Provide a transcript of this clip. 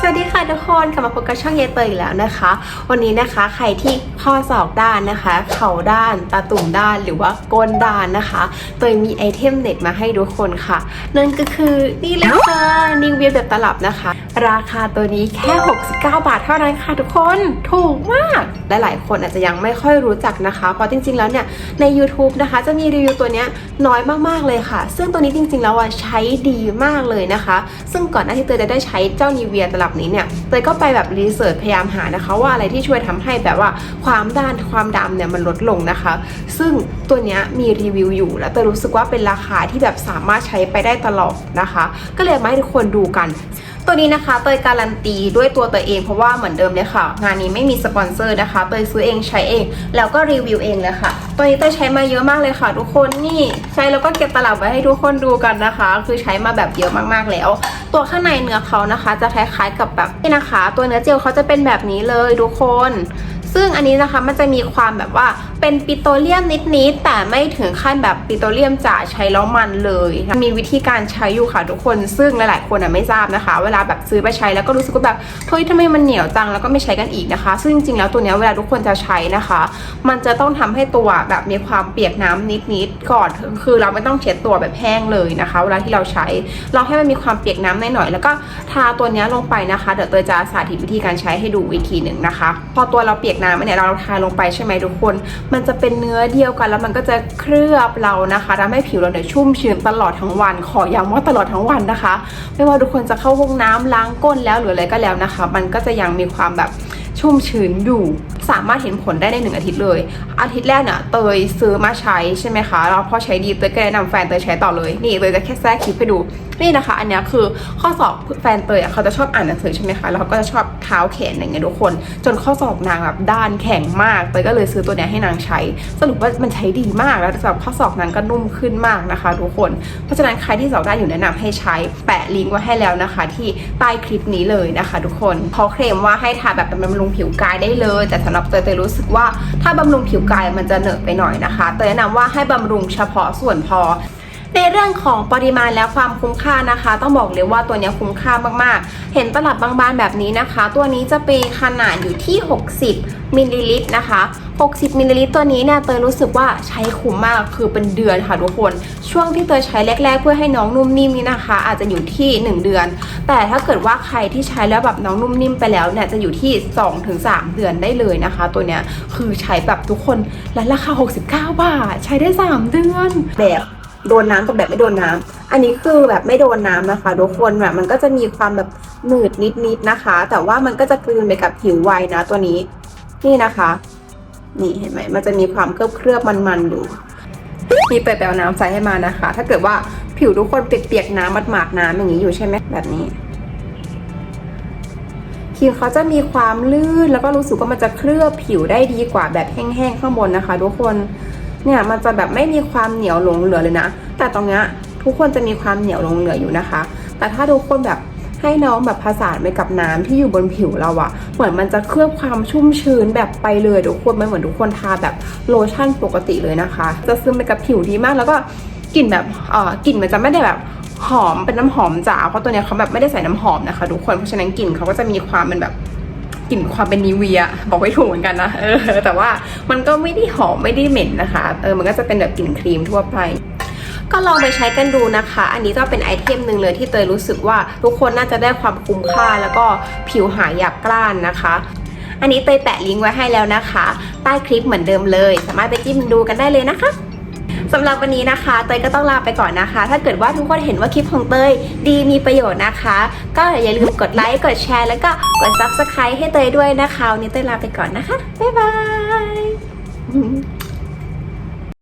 สวัสดีค่ะทุกคนกลับมาพบกับช่องเยเตยอีกแล้วนะคะ วันนี้นะคะใครที่ข้อศอกด้านนะคะ เข่าด้าน ตาตุ่มด้านหรือว่าก้นด้านนะคะเตยมีไอเทมเด็ดมาให้ทุกคนค่ะ นั่นก็คือนี่เลยค่ะนิวเวียแบบตลับนะคะ ราคาตัวนี้แค่ 69 บาทเท่านั้นค่ะทุกคนถูกมากและหลายคนอาจจะยังไม่ค่อยรู้จักนะคะเพราะจริง ๆแล้วเนี่ยใน YouTube นะคะจะมีรีวิวตัวนี้น้อยมากๆเลยค่ะ ซึ่งตัวนี้จริง ๆ แล้วอะใช้ดีมากเลยนะคะ ซึ่งก่อนหน้าที่เตยจะได้ใช้เจ้านิเวียตลับนี้เนี่ยเตยก็ไปแบบรีเสิร์ชพยายามหานะคะ ว่าอะไรที่ช่วยทำให้แบบว่าความด้านความดำเนี่ยมันลดลงนะคะ ซึ่งตัวเนี้ยมีรีวิวอยู่ แล้วเตยรู้สึกว่าเป็นราคาที่แบบสามารถใช้ไปได้ตลอดนะคะ ก็เลยมาให้ทุกคนดูกัน ตัวนี้นะคะเตยการันตีด้วยตัวเตยเองเพราะว่าเหมือนเดิมเลยค่ะ งานนี้ไม่มีสปอนเซอร์นะคะเตยซื้อเองใช้เอง แล้วก็รีวิวเองเลยค่ะ ตัวนี้เตยใช้มาเยอะมากเลยค่ะ ทุกคนนี่ใช้แล้วก็เก็บตลับไว้ให้ทุกคนดูกันนะคะ คือใช้มาแบบเยอะมากๆแล้ว ตัวข้างในเนื้อเขานะคะ จะคล้ายๆกับแบบนี่นะคะ ตัวเนื้อเจลเขาจะเป็นแบบนี้เลยทุกคน ซึ่งอันนี้นะคะมันจะมีความแบบว่าเป็นปิโตรเลียมนิดๆแต่ไม่ถึงขั้นแบบปิโตรเลียมจ๋าใช้แล้วมันเลยมีวิธีการใช้อยู่ค่ะทุกคน ซึ่งหลายๆคนอะไม่ทราบนะคะ เวลาแบบซื้อไปใช้แล้วก็รู้สึกว่าแบบเฮ้ยทำไมมันเหนียวจังแล้วก็ไม่ใช้กันอีกนะคะ ซึ่งจริงๆแล้วตัวนี้เวลาทุกคนจะใช้นะคะ มันจะต้องทำให้ตัวแบบมีความเปียกน้ำนิดๆก่อนคือเราไม่ต้องเช็ดตัวแบบแห้งเลยนะคะ เวลาที่เราใช้เราให้มันมีความเปียกน้ำหน่อยๆแล้วก็ทาตัวนี้ลงไปนะคะ เดี๋ยวเตยจะสาธิตวิธีการใช้ให้ดูอีกทีหนึ่งนะคะ พอตัวเราเปียกน้ำเนี่ยเราทาลงไปใช่ไหมทุกคน มันจะเป็นเนื้อเดียวกัน แล้วมันก็จะเคลือบเรานะคะทำให้ผิวเราเนี่ยชุ่มชื้นตลอดทั้งวัน ขอย้ำว่าตลอดทั้งวันนะคะ ไม่ว่าทุกคนจะเข้าห้องน้ำล้างก้นแล้วหรืออะไรก็แล้วนะคะ มันก็จะยังมีความแบบชุ่มชื้นอยู่ สามารถเห็นผลได้ในหนึ่งอาทิตย์เลย อาทิตย์แรกเนี่ยเตยซื้อมาใช้ใช่ไหมคะ แล้วพอใช้ดีเตยก็แนะนำแฟนเตยใช้ต่อเลย นี่เตยจะแค่แทรกคลิปให้ดู นี่นะคะ อันนี้คือข้อสอบแฟนเตยเขาจะชอบอ่านหนังสือใช่ไหมคะแล้วเขาก็จะชอบเท้าแขนอย่างเงี้ยทุกคน จนข้อสอบนางแบบด้านแข็งมากเตยก็เลยซื้อตัวเนี้ยให้นางใช้ สรุปว่ามันใช้ดีมากแล้วสำหรับข้อสอบนางก็นุ่มขึ้นมากนะคะ ทุกคน เพราะฉะนั้นใครที่สอบได้อยู่แนะนำให้ใช้ แปะลิงก์ไว้ให้แล้วนะคะ ที่ใต้คลิปนี้เลยนะคะ ทุกคนเขาเคลมว่าให้ทาแบบบำรุงผิวกายได้เลย แต่สำหรับเตยเตยรู้สึกว่าถ้าบำรุงผิวกายมันจะเหนอะไปหน่อยนะคะ เตยแนะนำว่าให้บำรุงเฉพาะส่วนพอ ในเรื่องของปริมาณและความคุ้มค่านะคะ ต้องบอกเลยว่าตัวนี้คุ้มค่ามากๆ เห็นตลับบางๆแบบนี้นะคะ ตัวนี้จะเป็นขนาดอยู่ที่ 60มิลลิลิตรนะคะ 60มิลลิลิตรตัวนี้เนี่ยเตยรู้สึกว่าใช้คุ้มมากคือเป็นเดือนค่ะทุกคน ช่วงที่เตยใช้แรก ๆ เพื่อให้น้องนุ่มนิ่มนี่นะคะ อาจจะอยู่ที่ 1 เดือน แต่ถ้าเกิดว่าใครที่ใช้แล้วแบบน้องนุ่มนิ่มไปแล้วเนี่ยจะอยู่ที่ 2-3 เดือนได้เลยนะคะ ตัวเนี้ยคือใช้แบบทุกคนและราคา 69 บาท ใช้ได้ 3 เดือนแบบ โดนน้ำกับแบบไม่โดนน้ำอันนี้คือแบบไม่โดนน้ำนะคะทุกคนแบบมันก็จะมีความแบบหนืดนิดๆนะคะ แต่ว่ามันก็จะกลืนไปกับผิวไวนะตัวนี้ นี่นะคะ นี่เห็นไหมมันจะมีความเคลือบเคลือบมันๆอยู่มีเปิดแปลน้ำใส่ให้มานะคะ ถ้าเกิดว่าผิวทุกคนเปียกๆน้ำมัดหมากๆน้ำอย่างนี้อยู่ใช่ไหมแบบนี้ครีมเขาจะมีความลื่นแล้วก็รู้สึกว่ามันจะเคลือบผิวได้ดีกว่าแบบแห้งๆข้างบนนะคะ ทุกคน เนี่ยมันจะแบบไม่มีความเหนียวหลงเหลือเลยนะ แต่ตรงเนี้ยทุกคนจะมีความเหนียวหลงเหลืออยู่นะคะ แต่ถ้าทุกคนแบบให้น้องแบบผสานไปกับน้ำที่อยู่บนผิวเราอะเหมือนมันจะเคลือบความชุ่มชื้นแบบไปเลยทุกคนมันเหมือนทุกคนทาแบบโลชั่นปกติเลยนะคะ จะซึมไปกับผิวดีมาก แล้วก็กลิ่นแบบเอ่อกลิ่นมันจะไม่ได้แบบหอมเป็นน้ำหอมจ๋าเพราะตัวเนี้ยเขาแบบไม่ได้ใส่น้ำหอมนะคะทุกคนเพราะฉะนั้นกลิ่นเขาก็จะมีความเป็นแบบ กลิ่นความเป็นนิเวียบอกไม่ถูกเหมือนกันนะเออแต่ว่ามันก็ไม่ได้หอมไม่ได้เหม็นนะคะเออมันก็จะเป็นแบบกลิ่นครีมทั่วไปก็ลองไปใช้กันดูนะคะ อันนี้ก็เป็นไอเทมหนึ่งเลยที่เตยรู้สึกว่าทุกคนน่าจะได้ความคุ้มค่าแล้วก็ผิวหายหยาบกร้านนะคะ อันนี้เตยแปะลิงก์ไว้ให้แล้วนะคะ ใต้คลิปเหมือนเดิมเลย สามารถไปจิ้มดูกันได้เลยนะคะ สำหรับวันนี้นะคะ เตยก็ต้องลาไปก่อนนะคะ ถ้าเกิดว่าทุกคนเห็นว่าคลิปของเตยดีมีประโยชน์นะคะ ก็อย่าลืมกดไลค์กดแชร์แล้วก็กด subscribe ให้เตยด้วยนะคะวันนี้เตยลาไปก่อนนะคะบ๊ายบาย